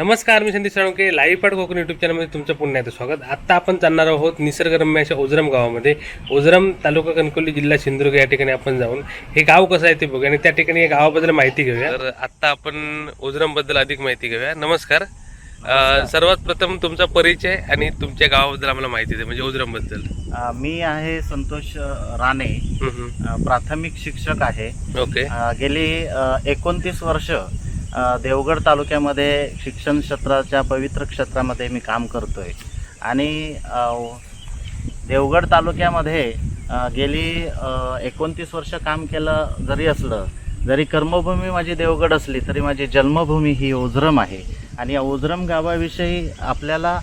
नमस्कार मी संदीप साळुंके लाईव्ह पाट कोकण युट्यूब चॅनलमध्ये तुमचं पुन्हा एकदा स्वागत. आत्ता आपण जाणणार आहोत निसर्गरम्य अशा ओझरम गावामध्ये. ओझरम तालुका कणकवली जिल्हा सिंधुदुर्ग या ठिकाणी आपण जाऊन हे गाव कसं आहे ते बघूया आणि त्या ठिकाणी या गावाबद्दल माहिती घेऊया. तर आत्ता आपण ओझरमबद्दल अधिक माहिती घेऊया. नमस्कार. सर्वात प्रथम तुमचा परिचय आणि तुमच्या गावाबद्दल आम्हाला माहिती द्या म्हणजे ओझरमबद्दल. मी आहे संतोष राणे. प्राथमिक शिक्षक आहे. ओके. गेली एकोणतीस वर्ष देवगड तालुक्यामध्ये शिक्षण क्षेत्राच्या पवित्र क्षेत्रामध्ये मी काम करतो आहे आणि देवगड तालुक्यामध्ये गेली एकोणतीस वर्ष काम केलं जरी असलं जरी कर्मभूमी माझी देवगड असली तरी माझी जन्मभूमी ही ओझरम आहे. आणि या ओझरम गावाविषयी आपल्याला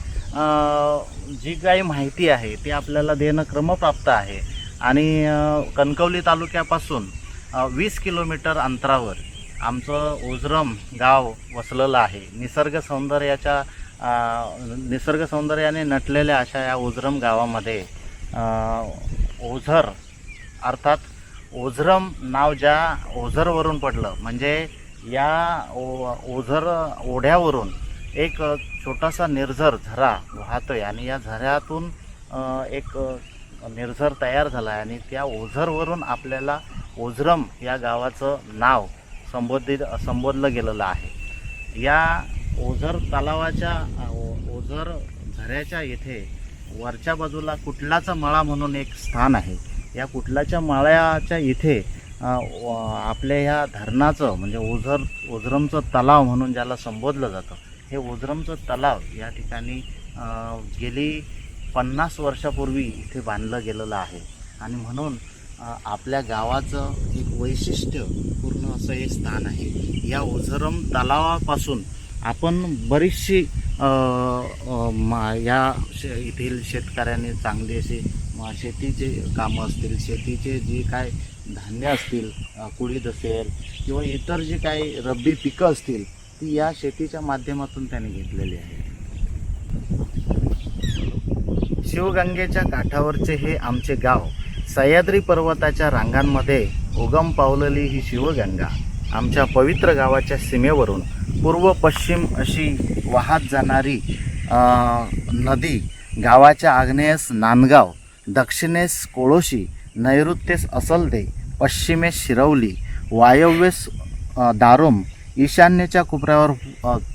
जी काही माहिती आहे ती आपल्याला देणं क्रमप्राप्त आहे. आणि कणकवली तालुक्यापासून वीस किलोमीटर अंतरावर आमचं ओझरम गाव वसलेलं आहे. निसर्ग सौंदर्याच्या निसर्ग सौंदर्याने नटलेल्या अशा या ओझरम गावामध्ये ओझर अर्थात ओझरम नाव ज्या ओझरवरून पडलं म्हणजे या ओ ओझर ओढ्यावरून एक छोटासा निर्झर झरा वाहतो आहे आणि या झऱ्यातून एक निर्झर तयार झाला आहे आणि त्या ओझरवरून आपल्याला ओझरम या गावाचं नाव संबोधित संबोधलं गेलेलं आहे. या ओझर तलावाच्या ओझर झऱ्याच्या येथे वरच्या बाजूला कुठलाचा मळा म्हणून एक स्थान आहे. या कुठलाच्या मळ्याच्या इथे आपल्या ह्या धरणाचं म्हणजे ओझर ओझरमचं तलाव म्हणून ज्याला संबोधलं जातं हे ओझरमचं तलाव या ठिकाणी गेली पन्नास वर्षापूर्वी इथे बांधलं गेलेलं आहे. आणि म्हणून आपल्या गावाचं एक वैशिष्ट्य पूर्ण असं हे स्थान आहे. या ओझरम तलावापासून आपण बरीचशी मा- या शे येथील शेतकऱ्यांनी चांगली अशी शेतीचे कामं असतील शेतीचे जे काय धान्य असतील कुळीद असेल किंवा इतर जे काही रब्बी पिकं असतील ती या शेतीच्या माध्यमातून त्यांनी घेतलेली आहे शिवगंगेच्या काठावरचे हे आमचे गाव सह्याद्री पर्वताच्या रांगांमध्ये उगम पावलेली ही शिवगंगा आमच्या पवित्र गावाच्या सीमेवरून पूर्व पश्चिम अशी वाहत जाणारी नदी गावाच्या आग्नेयस नांदगाव दक्षिणेस कोळोशी नैऋत्येस असलदे पश्चिमेस शिरवली वायव्येस दारोम ईशान्येच्या कोपऱ्यावर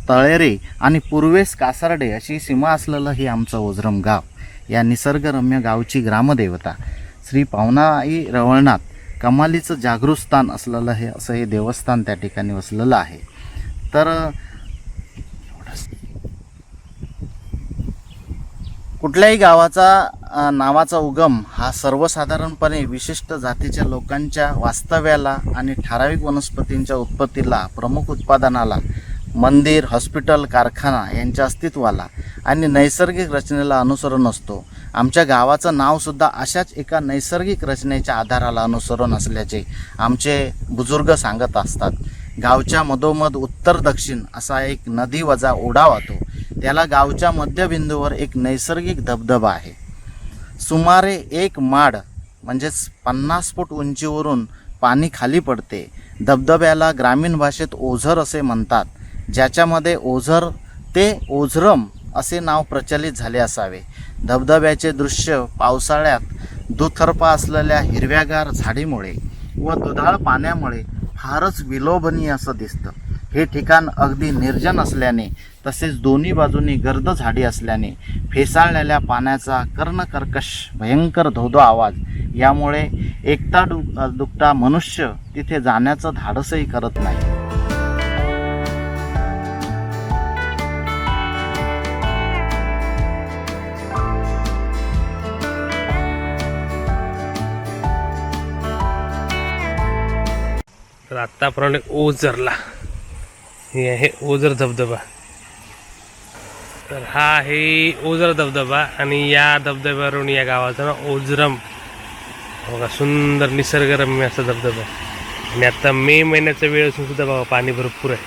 तळेरे आणि पूर्वेस कासारडे अशी सीमा असलेलं हे आमचं ओझरम गाव. या निसर्गरम्य गावची ग्रामदेवता श्री पावनाई रवळनाथ कमालीचं जागृत स्थान असलेलं हे असं हे देवस्थान त्या ठिकाणी वसलेलं आहे. तर कुठल्याही गावाचा नावाचा उगम हा सर्वसाधारणपणे विशिष्ट जातीच्या लोकांच्या वास्तव्याला आणि ठराविक वनस्पतींच्या उत्पत्तीला प्रमुख उत्पादनाला मंदिर हॉस्पिटल कारखाना यांच्या अस्तित्वाला आणि नैसर्गिक रचनेला अनुसरून असतो. आमच्या गावाचं नावसुद्धा अशाच एका नैसर्गिक रचनेच्या आधाराला अनुसरून असल्याचे आमचे बुजुर्ग सांगत असतात. गावच्या मधोमध उत्तर दक्षिण असा एक नदी वजा ओढा वाहतो. त्याला गावच्या मध्यबिंदूवर एक नैसर्गिक धबधबा आहे. सुमारे एक माड म्हणजेच पन्नास फूट उंचीवरून पाणी खाली पडते. धबधब्याला ग्रामीण भाषेत ओझर असे म्हणतात. ज्याच्यामध्ये ओझर ते ओझरम असे नाव प्रचलित झाले असावे. धबधब्याचे दृश्य पावसाळ्यात दुथर्पा असलेल्या हिरव्यागार झाडीमुळे व दुधाळ पाण्यामुळे फारच विलोभनीय असं दिसतं. हे ठिकाण अगदी निर्जन असल्याने तसेच दोन्ही बाजूनी गर्द झाडी असल्याने फेसाळलेल्या पाण्याचा कर्णकर्कश भयंकर धोधो आवाज यामुळे एकटा डु दुकटा मनुष्य तिथे जाण्याचं धाडसही करत नाही. आत्ताप्रमाणे ओझरला. हे आहे ओझर धबधबा. तर हा आहे ओझर धबधबा आणि या धबधब्यावरून या गावाचं ना ओझरम. बघा सुंदर निसर्गरम्य असा धबधबा. आणि आत्ता मे महिन्याचा वेळ असून सुद्धा बघा पाणी भरपूर आहे.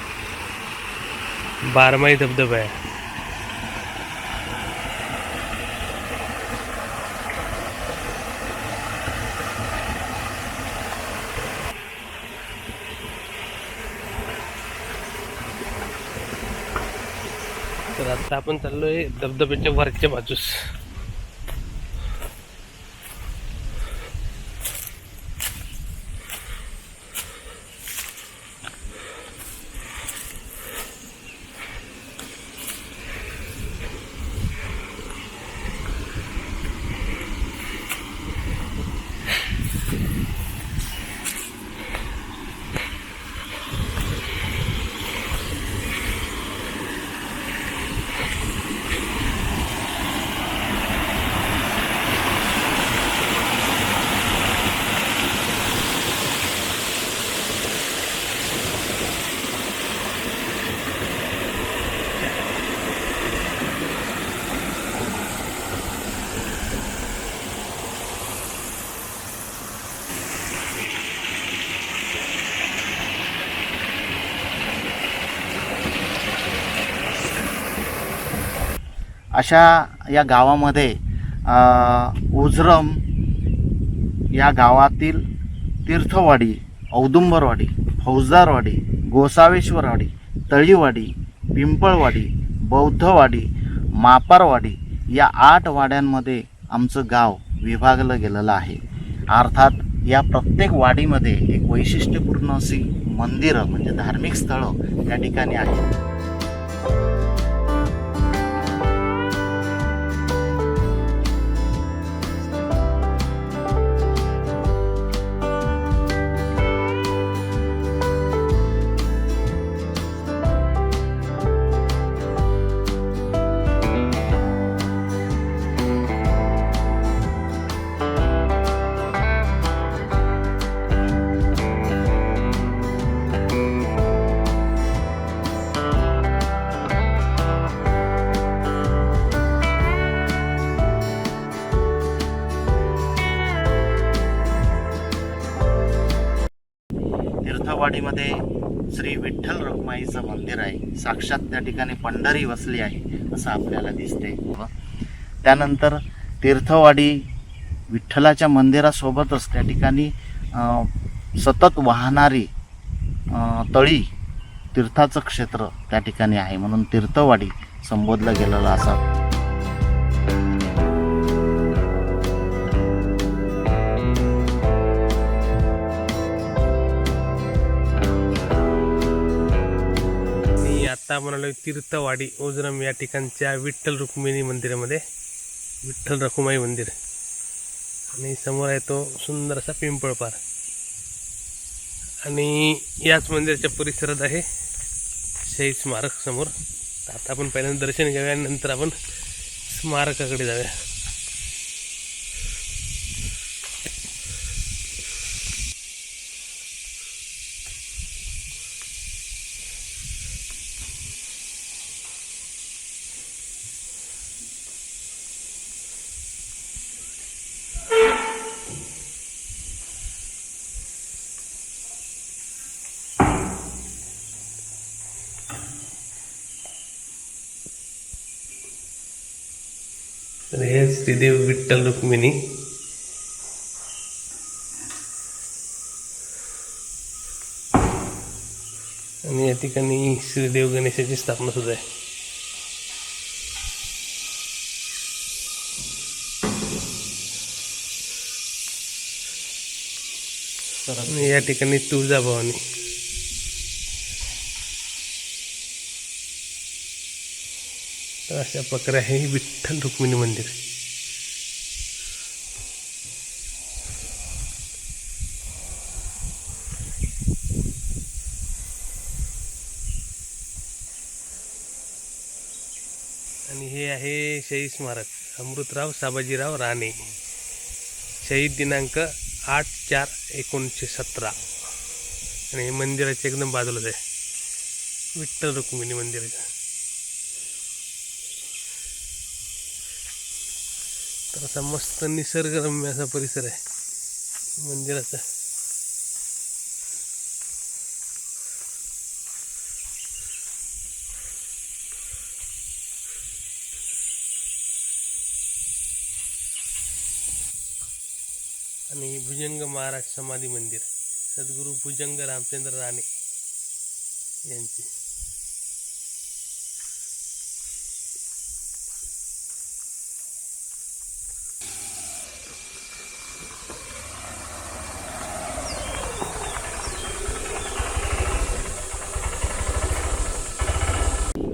बारमाही धबधबा आहे तर आता आपण चाललोय धबधब्याच्या वरच्या बाजूस. अशा या गावामध्ये उजरम या गावातील तीर्थवाडी औदुंबरवाडी फौजदारवाडी गोसावेश्वरवाडी तळीवाडी पिंपळवाडी बौद्धवाडी मापारवाडी या आठ वाड्यांमध्ये आमचं गाव विभागलं गेलेलं आहे. अर्थात या प्रत्येक वाडीमध्ये एक वैशिष्ट्यपूर्ण अशी मंदिरं म्हणजे धार्मिक स्थळं त्या ठिकाणी आहेत. वाडीमध्ये श्री विठ्ठल रखुमाईचं मंदिर आहे. साक्षात त्या ठिकाणी पंढरी वसली आहे असं आपल्याला दिसते त्यानंतर तीर्थवाडी विठ्ठलाच्या मंदिरासोबतच त्या ठिकाणी सतत वाहणारी तळी तीर्थाचं क्षेत्र त्या ठिकाणी आहे म्हणून तीर्थवाडी संबोधलं गेलेलं असं आता म्हणालो तीर्थवाडी ओझरम या ठिकाणच्या विठ्ठल रुक्मिणी मंदिरामध्ये विठ्ठल रखुमाई मंदिर. आणि समोर आहे तो सुंदर असा पिंपळपार आणि याच मंदिराच्या परिसरात आहे शहीद स्मारक समोर. आता आपण पहिल्यांदा दर्शन घेऊया नंतर आपण स्मारकाकडे जाऊया. तर श्रीदेव विठ्ठल रुक्मिणी. आणि या ठिकाणी श्रीदेव गणेशाची स्थापना सुद्धा आहे. या ठिकाणी तुळजाभवानी. तर अशा प्रकारे आहे विठ्ठल रुक्मिणी मंदिर आणि हे आहे शहीद स्मारक. अमृतराव साबाजीराव राणे. शहीद दिनांक आठ चार एकोणीसशे सतरा. आणि हे मंदिराच्या एकदम बाजूलाच आहे. विठ्ठल रुक्मिणी मंदिराच्या. तर असा मस्त निसर्गरम्य असा परिसर आहे. मंदिराचा. आणि भुजंग महाराज समाधी मंदिर सद्गुरू भुजंग रामचंद्र राणे यांचे.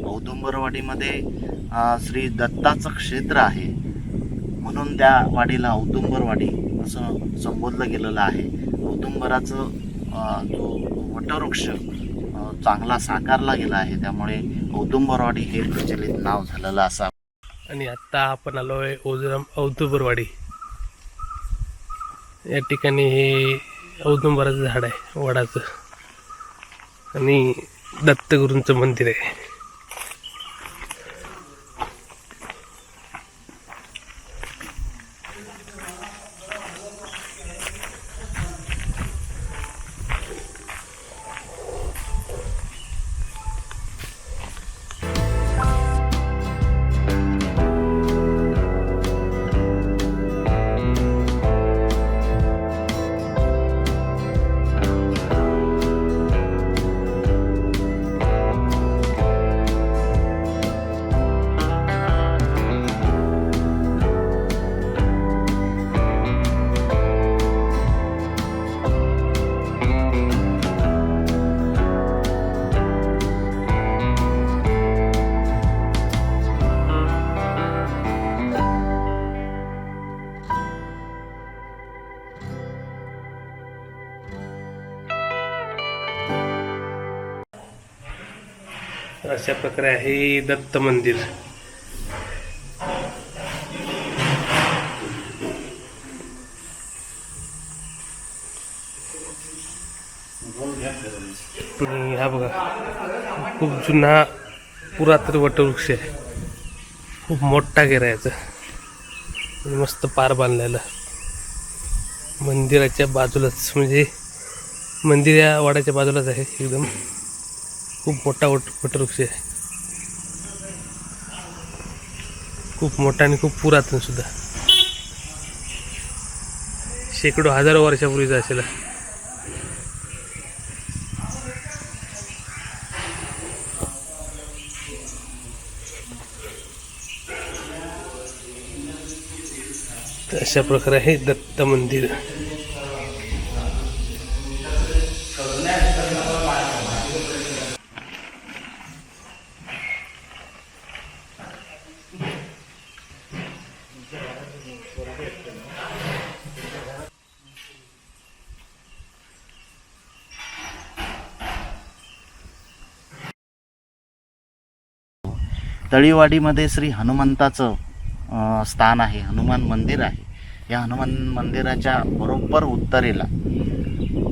औदुंबरवाडीमध्ये श्री दत्ताचं क्षेत्र आहे. म्हणून त्या वाडीला औदुंबरवाडी असं संबोधलं गेलेलं आहे. औदुंबराचं जो वटवृक्ष चांगला साकारला गेला आहे. त्यामुळे औदुंबरवाडी हे प्रचलित नाव झालेलं असा आणि आत्ता आपण आलो आहे ओझरम औदुंबरवाडी. या ठिकाणी हे औदुंबराचं झाड आहे वडाचं. आणि दत्तगुरूंचं मंदिर आहे. अशा प्रकारे आहे दत्त मंदिर. आणि हा बघा खूप जुना पुरातन वटवृक्ष आहे. खूप मोठा घेरा मस्त पार बांधलेला. मंदिराच्या बाजूलाच म्हणजे मंदिर या वाड्याच्या बाजूलाच आहे एकदम. खूप मोठा वट वटवृक्ष आहे. खूप मोठा आणि खूप पुरातन सुद्धा. शेकडो हजारो वर्षापूर्वीचा असेल. अशा प्रकारे आहे दत्त मंदिर. तळीवाडीमध्ये श्री हनुमंताचं स्थान आहे हनुमान मंदिर आहे. या हनुमान मंदिराच्या बरोबर उत्तरेला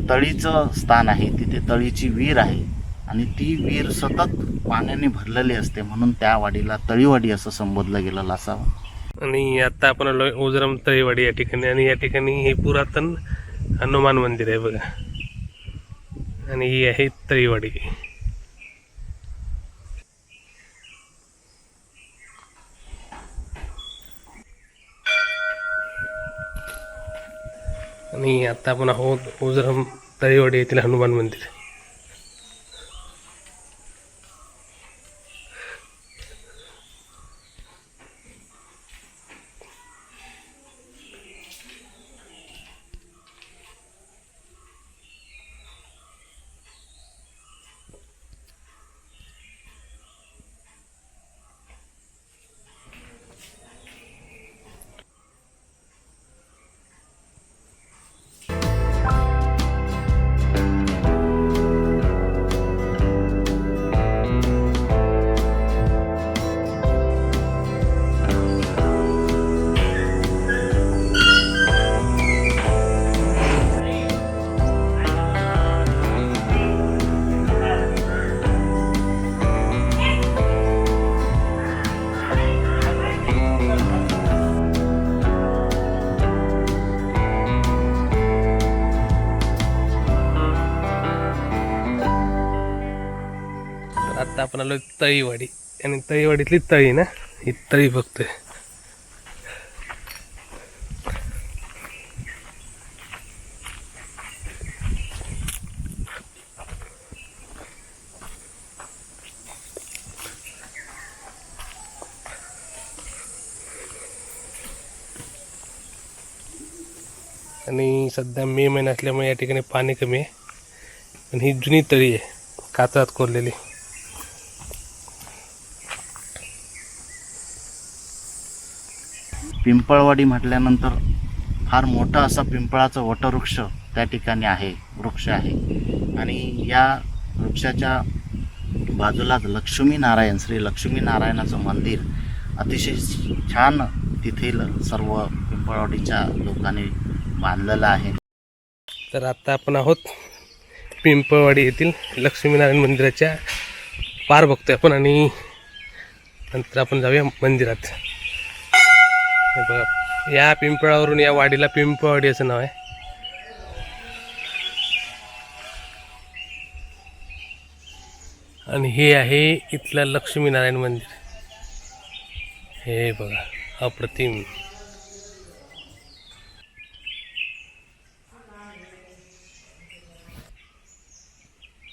तळीचं स्थान आहे. तिथे तळीची विहीर आहे आणि ती विहीर सतत पाण्याने भरलेली असते म्हणून त्या वाडीला तळीवाडी असं संबोधलं गेलेलं असावं. आणि आता आपण आलो ओझरम तळीवाडी या ठिकाणी आणि या ठिकाणी हे पुरातन हनुमान मंदिर आहे बघा. आणि ही आहे तळीवाडी. आणि आता आपण आहोत ओझरम तळीवाडी येथील हनुमान मंदिर. आता आपण आलो तळीवाडी. आणि तळीवाडीतली तळी ना ही तळी बघतोय. आणि सध्या मे महिना असल्यामुळे या ठिकाणी पाणी कमी आहे. आणि ही जुनी तळी आहे काचात कोरलेली. पिंपळवाडी म्हटल्यानंतर फार मोठा असा पिंपळाचं वटवृक्ष त्या ठिकाणी आहे वृक्ष आहे. आणि या वृक्षाच्या बाजूलाच लक्ष्मी नारायण श्री लक्ष्मी नारायणाचं मंदिर अतिशय छान तिथील सर्व पिंपळवाडीच्या लोकांनी बांधलेलं आहे. तर आता आपण आहोत पिंपळवाडी येथील लक्ष्मीनारायण मंदिराच्या पार बघतोय आपण आणि नंतर आपण जाऊया मंदिरात. हे बघा या पिंपळावरून या वाडीला पिंपळवाडी असं नाव आहे. आणि हे आहे इथलं लक्ष्मीनारायण मंदिर. हे बघा अप्रतिम.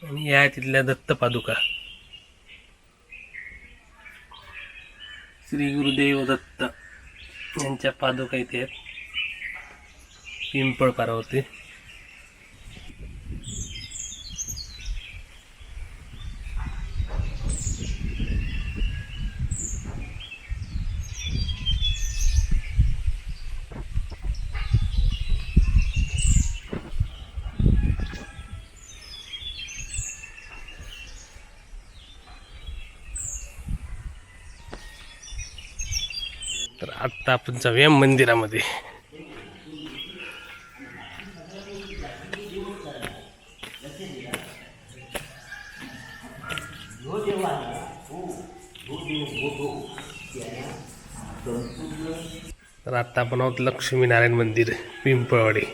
आणि या तिथल्या दत्त पादुका श्री गुरुदेव दत्त. यांच्या पादुका इथे आहेत. पिंपळ पारावरती आत्ता आता आपण जाऊया मंदिरामध्ये. तर आता आपण आहोत लक्ष्मीनारायण मंदिर पिंपळवाडी.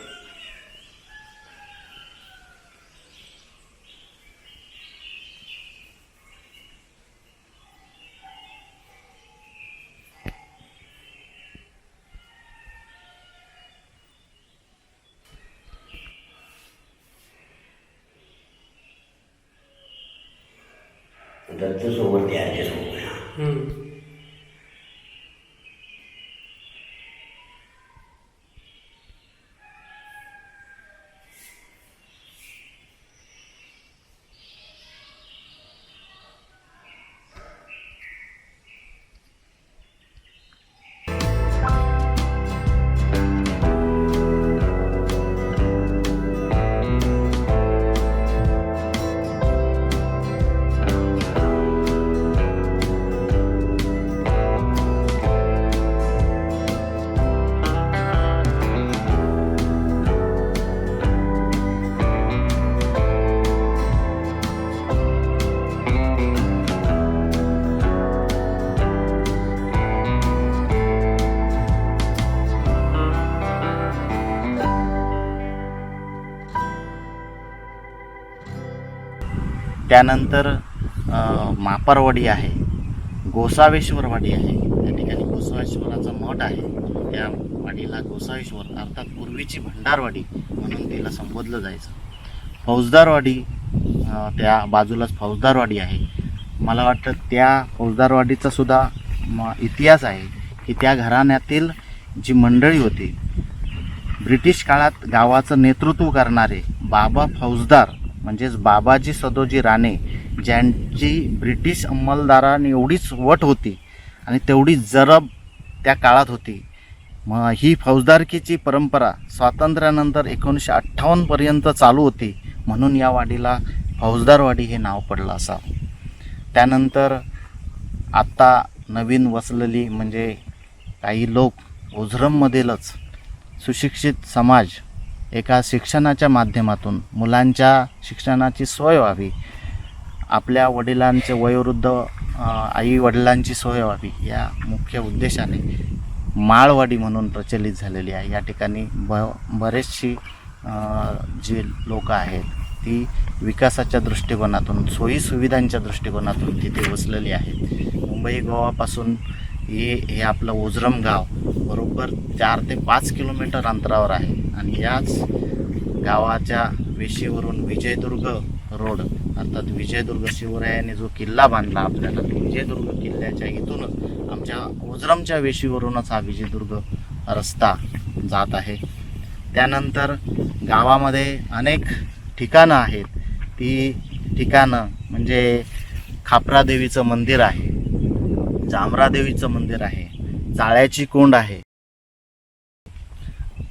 त्यानंतर मापारवाडी आहे. गोसावेश्वरवाडी आहे. त्या ठिकाणी गोसावेश्वराचा मठ आहे. त्या वाडीला गोसावेश्वर अर्थात पूर्वीची भंडारवाडी म्हणून तिला संबोधलं जायचं. फौजदारवाडी त्या बाजूलाच फौजदारवाडी आहे. मला वाटतं त्या फौजदारवाडीचा सुद्धा म इतिहास आहे की त्या घराण्यातील जी मंडळी होती ब्रिटिश काळात गावाचं नेतृत्व करणारे बाबा फौजदार म्हणजेच बाबाजी सदोजी राणे ज्यांची ब्रिटिश अंमलदारांनी एवढीच वट होती आणि तेवढी जरब त्या काळात होती. मग ही फौजदारकीची परंपरा स्वातंत्र्यानंतर एकोणीसशे अठ्ठावन्नपर्यंत चालू होती. म्हणून या वाडीला फौजदारवाडी हे नाव पडलं असावं. त्यानंतर आत्ता नवीन वसलेली म्हणजे काही लोक ओझरममधीलच सुशिक्षित समाज एका शिक्षणाच्या माध्यमातून मुलांच्या शिक्षणाची सोय व्हावी. आपल्या वडिलांचे वयोवृद्ध आई वडिलांची सोय व्हावी या मुख्य उद्देशाने माळवाडी म्हणून प्रचलित झालेली आहे. या ठिकाणी ब बरेचशी जी लोक आहेत ती विकासाच्या दृष्टिकोनातून सोयीसुविधांच्या दृष्टिकोनातून तिथे वसलेली आहेत. मुंबई गोवापासून हे हे आपलं ओझरम गाव बरोबर चार ते पाच किलोमीटर अंतरावर आहे. आणि याच गावाच्या वेशीवरून विजयदुर्ग रोड अर्थात विजयदुर्ग शिवरायाने जो किल्ला बांधला आपल्याला विजयदुर्ग किल्ल्याच्या इथूनच आमच्या ओझरमच्या वेशीवरूनच हा विजयदुर्ग रस्ता जात आहे. त्यानंतर गावामध्ये अनेक ठिकाणं आहेत. ती ठिकाणं म्हणजे खापरादेवीचं मंदिर आहे. जामरादेवीचं मंदिर आहे. जाळ्याची कोंड आहे.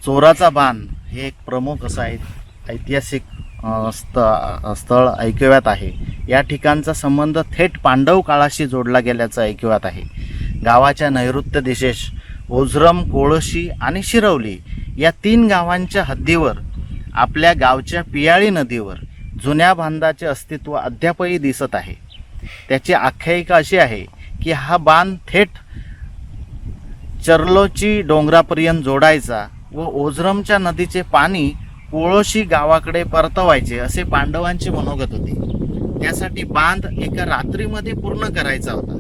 चोराचा बाण हे एक प्रमुख असं आहे ऐतिहासिक स्थ स्थळ ऐकिव्यात आहे. या ठिकाणचा संबंध थेट पांडव काळाशी जोडला गेल्याचं ऐकिवात आहे. गावाच्या नैऋत्य दिशेस ओझरम कोळशी आणि शिरवली या तीन गावांच्या हद्दीवर आपल्या गावच्या पियाळी नदीवर जुन्या बांधाचे अस्तित्व अद्यापही दिसत आहे. त्याची आख्यायिका अशी आहे की हा बांध थेट चर्लोची डोंगरापर्यंत जोडायचा व ओझरमच्या नदीचे पाणी कोळशी गावाकडे परतवायचे असे पांडवांचे मनोगत होते. त्यासाठी बांध एका रात्रीमध्ये पूर्ण करायचा होता.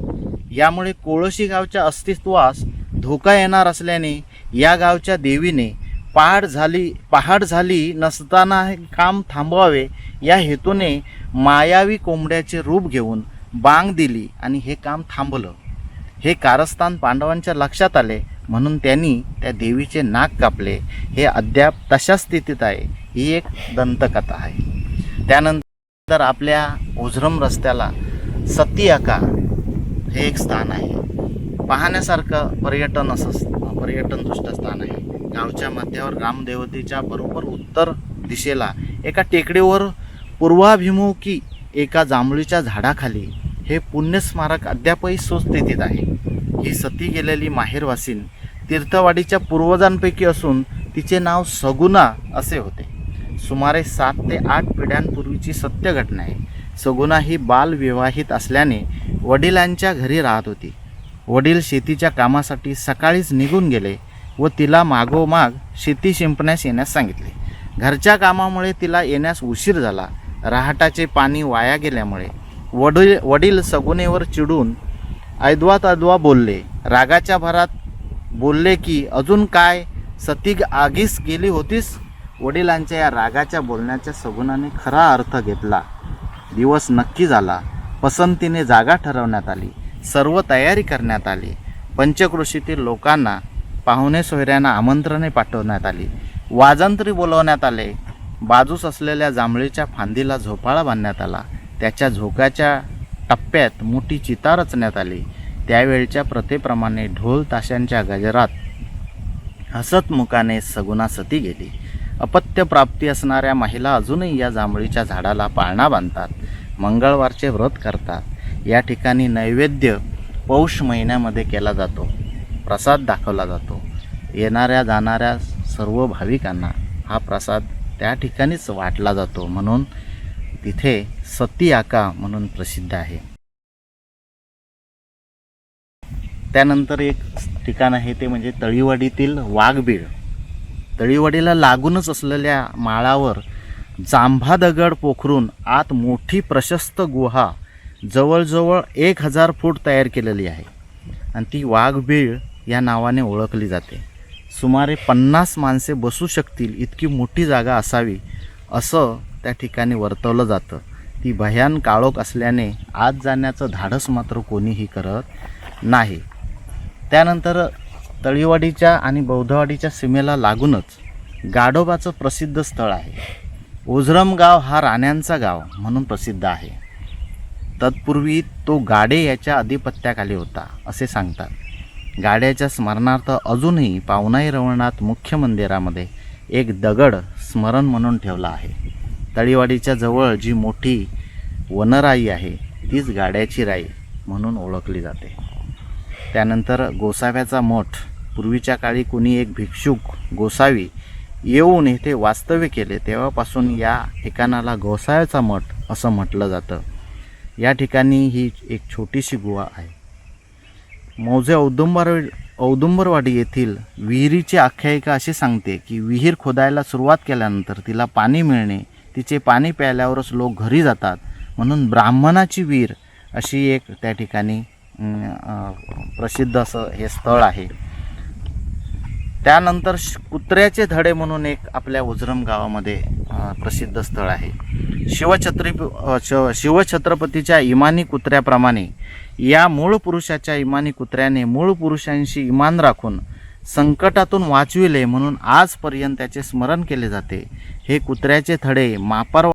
यामुळे कोळशी गावच्या अस्तित्वास धोका येणार असल्याने या गावच्या देवीने पहाड झाली पहाड झाली नसताना हे काम थांबवावे या हेतूने मायावी कोंबड्याचे रूप घेऊन बांग दिली आणि हे काम थांबवलं. हे कारस्थान पांडवांच्या लक्षात आले म्हणून त्यांनी त्या देवीचे नाक कापले. हे अद्याप तशा स्थितीत आहे ही एक दंतकथा आहे. त्यानंतर आपल्या ओझरम रस्त्याला सतियाका हे एक स्थान आहे. पाहण्यासारखं पर्यटन असं पर्यटन दृष्ट स्थान आहे. गावच्या मध्यावर रामदेवतेच्या बरोबर उत्तर दिशेला एका टेकडीवर पूर्वाभिमुखी एका जांभळीच्या झाडाखाली हे पुण्यस्मारक अद्यापही स्वस्थितीत आहे. ही सती गेलेली माहेरवासीन तीर्थवाडीच्या पूर्वजांपैकी असून तिचे नाव सगुना असे होते. सुमारे सात ते आठ पिढ्यांपूर्वीची सत्य घटना आहे. सगुना ही बालविवाहित असल्याने वडिलांच्या घरी राहत होती. वडील शेतीच्या कामासाठी सकाळीच निघून गेले व तिला मागोमाग शेती शिंपण्यास येण्यास सांगितले. घरच्या कामामुळे तिला येण्यास उशीर झाला. रहाटाचे पाणी वाया गेल्यामुळे वडील वडील सगुनेवर चिडून ऐदवात अद्वा बोलले. रागाच्या भरात बोलले की अजून काय? सतीग आगीस गेली होतीस? वडिलांच्या या रागाच्या बोलण्याच्या सगुणाने खरा अर्थ घेतला. दिवस नक्की झाला. पसंतीने जागा ठरवण्यात आली. सर्व तयारी करण्यात आली. पंचकृषीतील लोकांना पाहुणे सोयऱ्यांना आमंत्रणे पाठवण्यात आली. वाजंत्री बोलवण्यात आले. बाजूस असलेल्या जांभळीच्या फांदीला झोपाळा बांधण्यात आला. त्याच्या झोक्याच्या टप्प्यात मोठी चिता रचण्यात आली. त्यावेळच्या प्रथेप्रमाणे ढोल ताशांच्या गजरात हसतमुखाने सगुणासती सती गेली. अपत्य प्राप्ती असणाऱ्या महिला अजूनही या जांभळीच्या झाडाला पाळणा बांधतात मंगळवारचे व्रत करतात. या ठिकाणी नैवेद्य पौष महिन्यामध्ये केला जातो प्रसाद दाखवला जातो. येणाऱ्या जाणाऱ्या सर्व भाविकांना हा प्रसाद त्या ठिकाणीच वाटला जातो म्हणून तिथे सती आका म्हणून प्रसिद्ध आहे. त्यानंतर एक ठिकाण आहे ते म्हणजे तळीवाडीतील वाघबीळ तळीवाडीला लागूनच असलेल्या माळावर जांभा दगड पोखरून आत मोठी प्रशस्त गुहा जवळजवळ एक हजार फूट तयार केलेली आहे. आणि ती वाघबीळ या नावाने ओळखली जाते. सुमारे पन्नास माणसे बसू शकतील इतकी मोठी जागा असावी असं त्या ठिकाणी वर्तवलं जातं. ती भयान काळोख असल्याने आत जाण्याचं धाडस मात्र कोणीही करत नाही. त्यानंतर तळीवाडीच्या आणि बौद्धवाडीच्या सीमेला लागूनच गाडोबाचं प्रसिद्ध स्थळ आहे. ओझरम गाव हा राण्यांचा गाव म्हणून प्रसिद्ध आहे. तत्पूर्वी तो गाडे याच्या अधिपत्याखाली होता असे सांगतात. गाड्याच्या स्मरणार्थ अजूनही पावनाई रवणात मुख्य मंदिरामध्ये एक दगड स्मरण म्हणून ठेवला आहे. तळीवाडीच्या जवळ जी मोठी वनराई आहे तीच गाड्याची राई म्हणून ओळखली जाते. त्यानंतर गोसाव्याचा मठ पूर्वीच्या काळी कुणी एक भिक्षुक गोसावी येऊन येथे वास्तव्य केले तेव्हापासून या ठिकाणाला गोसाव्याचा मठ असं म्हटलं जातं. या ठिकाणी ही एक छोटीशी गुहा आहे. मौजे औदुंबर औदुंबरवाडी येथील विहिरीची आख्यायिका अशी सांगते की विहीर खोदायला सुरुवात केल्यानंतर तिला पाणी मिळणे तिचे पाणी प्यायल्यावरच लोक घरी जातात. म्हणून ब्राह्मणाची वीर अशी एक त्या ठिकाणी प्रसिद्ध असं हे स्थळ आहे. त्यानंतर कुत्र्याचे धडे म्हणून एक आपल्या उजरम गावामध्ये प्रसिद्ध स्थळ आहे. शिवछत्री शिवछत्रपतीच्या इमानी कुत्र्याप्रमाणे या मूळ पुरुषाच्या इमानी कुत्र्याने मूळ पुरुषांशी इमान राखून संकटातून वाचविले म्हणून आजपर्यंत त्याचे स्मरण केले जाते. हे कुत्र्याचे थडे मापार